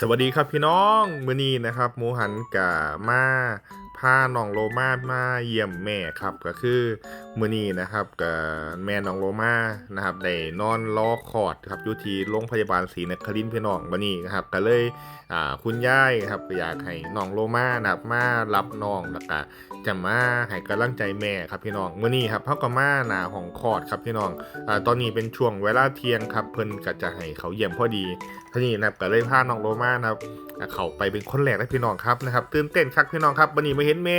สวัสดีครับพี่น้อง มือนี้นะครับหมูหันกะมา พาน้องโลมามาเยี่ยมแม่ครับก็คือมือนี้นะครับกับแม่น้องโลมานะครับได้นอนรอคลอดครับอยู่ที่โรงพยาบาลศรีนครินทร์พี่น้องมื้อนี้นะครับก็เลยคุณยายครับก็อยากให้น้องโลมานะครับมารับน้องแล้วก็จะมาให้กำลังใจแม่ครับพี่น้องมือนี้ครับเฮาก็มาหนาห้องคลอดครับพี่น้องอตอนนี้เป็นช่วงเวลาเที่ยงครับเพิ่นก็จะให้เขาเยี่ยมพอดีทีนี้นะครับก็เลยพาน้องโรมานะครับเขาไปเป็นคนแรกนะพี่น้องครับนะครับตื่นเต้นครับพี่น้องครับวันนี้มาเห็นแม่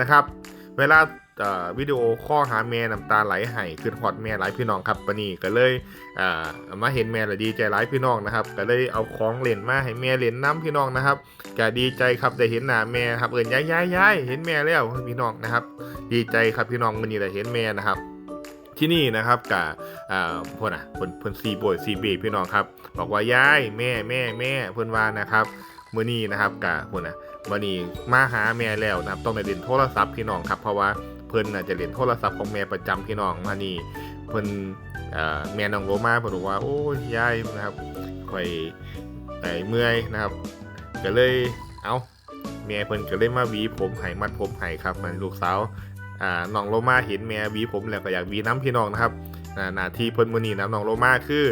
นะครับ เวลาวิดีโอข้อหาแม่น้ำตาไหลไห้ขึ้นฮอดแม่หลายพี่น้องครับวันนี้ก็เลยมาเห็นแม่แล้วดีใจหลายพี่น้องนะครับ ก็เลยเอาของเล่นมาให้แม่เล่นน้ำพี่น้องนะครับก็ดีใจครับได้เห็นหน้าแม่ครับเอิญยายยายยายเห็นแม่แล้วพี่น้องนะครับ ดีใจครับพี่น้องวันนี้ได้เห็นแม่นะครับที่นี่นะครับกับอ่าพวกน่ะเพิ่นเพิ่นซีโบยซีเบพี่น้องครับ บอกว่ายายแม่แม่แม่เพิ่นว่านะครับ มื้อนี้นะครับกับพวกน่ะมื้อนี้มาหาแม่แล้วนะครับต้องได้เล่นโทรศัพท์พี่น้องครับ เพราะว่าเพิ่นน่ะจะเล่นโทรศัพท์ของแม่ประจำพี่น้องมานี่เพิ่นเอ่อแม่น้องโรมาเพิ่นบอกว่าโอ้ยยายนะครับข่อยไอ้เมื่อยนะครับ ก็เลยเอาแม่เพิ่นก็เลยมาหวีผมให้มัดผมให้ครับมันลูกสาวอ่าน้องโลมาเห็นแม่หวีผมแล้วก็อยากหวีน้ำพี่น้องนะครับอ่าหน้าที่เพิ่นมื้อนี้นะน้องโลมาคือ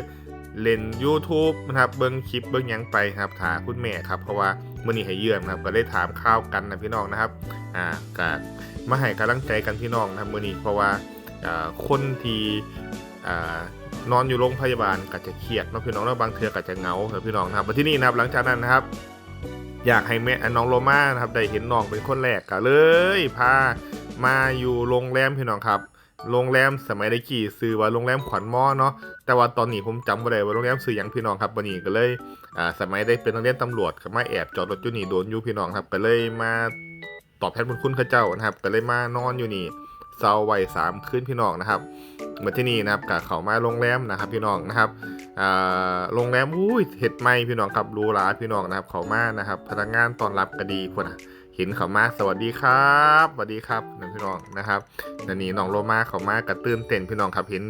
เล่น YouTube นะครับเบิ่งคลิปเบิ่งยังไปครับถาคุณแม่ครับเพราะว่ามื้อนี้ให้เยื่อนครับก็ได้ถามข้าวกันนะพี่น้องนะครับอ่าก็มาให้กำลังใจกันพี่น้องนะครับมื้อนี้เพราะว่าคนที่นอนอยู่โรงพยาบาลก็จะเครียดนะพี่น้องแล้วบางเทือก็จะเงาครับพี่น้องนะครับมาที่นี่นะครับหลังจากนั้นนะครับ อยากให้แม่น้องโลมานะครับได้เห็นน้องเป็นคนแรกก็เลยพามาอยู่โรงแรมพี่น้องครับ โรงแรมสมัยได้กี่ซื้อว่าโรงแรมขวัญมอเนาะแต่ว่าตอนนี้ผมจำไม่ได้ว่าโรงแรมซื้อหยังพี่น้องครับวันนี้ก็เลยอ่าสมัยได้เป็นนักเรียนตำรวจก็มาแอบจอดรถอยู่นี่โดนอยู่พี่น้องครับก็เลยมาตอบแทนบุญคุณข้าเจ้านะครับก็เลยมานอนอยู่นี่เซาไว้สามคืนพี่น้องนะครับเหมือนที่นี่นะครับกับเขามาโรงแรมนะครับพี่น้องนะครับอ่าโรงแรมอุ้ยเห็ดไหมพี่น้องครับรูหราพี่น้องนะครับ เขามานะครับ พนักงานตอนรับก็ดีพวกนะ เห็นเขามาสวัสดีครับสวัสดีครับนะพี่น้องนะครับนันนี้น้องโลมาเขามากระตื้นเต้นพี่น้องครับเห็น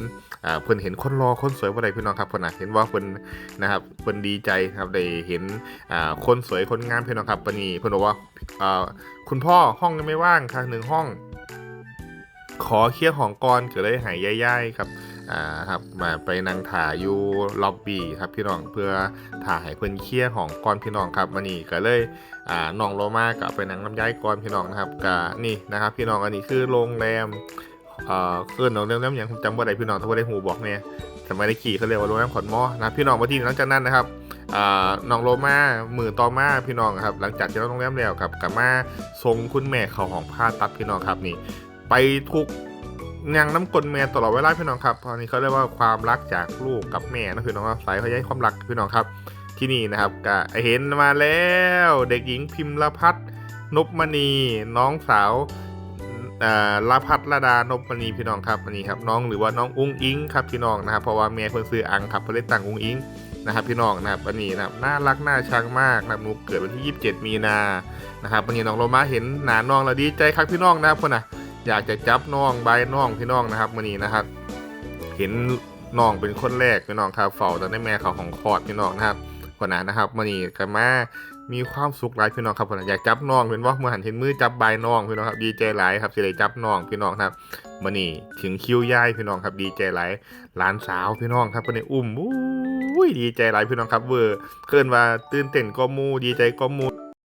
อ่าเพิ่นเห็นคนรอคนสวยว่าไรพี่น้องครับเพิ่นน่ะเห็นว่าเพิ่นนะครับเพิ่นดีใจครับได้เห็นอ่าคนสวยคนงามพี่น้องครับปนีเพิ่นบอกว่าอ่าคุณพ่อห้องยังไม่ว่างค่ะหนึ่งห้อง ขอเคลียร์ของก่อนก็เลยหายย่ายๆครับ อ่าครับมาไปนั่งถ่ายอยู่ล็อบบี้ครับพี่น้องเพื่อถ่ายให้เพิ่นเคลียร์ของก่อนพี่น้องครับวันนี้ก็เลยอ่าน้องโลมากับไปนั่งน้ำย้ายก่อนพี่น้องนะครับกับนี่นะครับ พี่น้องอันนี้คือโรงแรมเอ่อคือโรงแรมอย่างจำว่าใดพี่น้องถ้าว่าได้หูบอกเนี่ยสมัยได้ขี่เขาเรียกว่าโรงแรมขอนมอนะพี่น้องมาที่หลังจากนั้นนะครับอ่าน้องโลมามือต่อมาพี่น้องครับ หลังจากที่เราโรงแรมแล้วครับกลับมาส่งคุณแม่เขาของผ่าตัดพี่น้องครับนี่ ไปทุก ยังน้ำกลแม่ตลอดเวลาพี่น้องครับตอนนี้เขาเรียกว่าความรักจากลูกกับแม่นะพี่น้องครับสายเขาย้ายความรักพี่น้องครับ ที่นี่นะครับก็เห็นมาแล้ว เด็กหญิงพิมพ์ละพัฒน์นพมณีน้องสาวอ่าละพัฒน์ระดานพมณีพี่น้องครับอันนี้ครับน้องหรือว่าน้องอุ้งอิงครับพี่น้องนะครับเพราะว่าเมียเพิ่นซื้ออังครับเพิ่นเลยตั้งอุ้งอิงนะครับพี่น้องนะครับอันนี้นะครับน่ารักน่าชังมากนะครับหนูเกิดวันที่ 27 มีนานะครับวันนี้น้องโรมาเห็นหนาน้องแล้วดีใจครับพี่น้องนะครับคนน่ะ อยากจะจับน้องใบน้องพี่น้องนะครับวันนี้นะครับ เห็นน้องเป็นคนแรกพี่น้องครับเฝ้าตอนได้แม่เขาของคอดพี่น้องนะครับคนนั้นนะครับมันนี่กันมามีความสุขหลายพี่น้องครับคนนั้นอยากจับน้องเป็นว่าเมื่อหันเห็นมือจับใบน้องพี่น้องครับดีใจหลายครับสิได้จับน้องพี่น้องครับมันนี่ถึงคิวยายพี่น้องครับดีใจหลายหลานสาวพี่น้องครับคนนี้อุ้มอุ้ยดีใจหลายพี่น้องครับเวอร์เกินว่าตื่นเต้นก็มูดีใจก็มู